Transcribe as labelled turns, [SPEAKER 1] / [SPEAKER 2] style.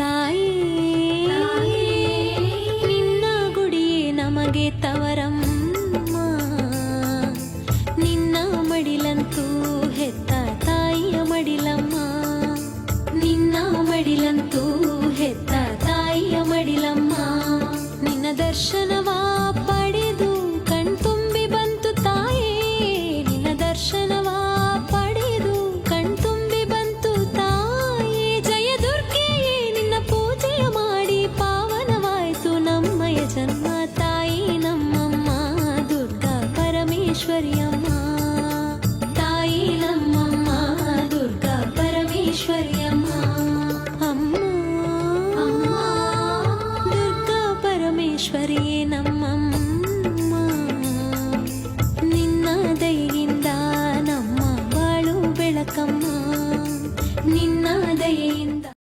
[SPEAKER 1] ತಾಯಿ ನಿನ್ನ ಗುಡಿ ನಮಗೆ ತವರಮ್ಮ ನಿನ್ನ ಮಡಿಲಂತೂ ಹೆತ್ತ ತಾಯಿಯ ಮಡಿಲಮ್ಮ ನಿನ್ನ ಮಡಿಲಂತೂ ಹೆತ್ತ ತಾಯಿಯ ಮಡಿಲಮ್ಮ ನಿನ್ನ ದರ್ಶನವಾ ಪಡೆದು ಕಣ್ತುಂಬಿ ಬಂತು ತಾಯಿ ನಿನ್ನ ದರ್ಶನ పరమేశ్వరి అమ్మ తాయిలమ్మమ్మ దుర్గా పరమేశ్వరి అమ్మ అమ్మ దుర్గా పరమేశ్వరియే నಮ್ಮమ్మ ನಮ್ಮ ಬಾಳು ಬೆಳಕಮ್ಮ ನಿನ್ನ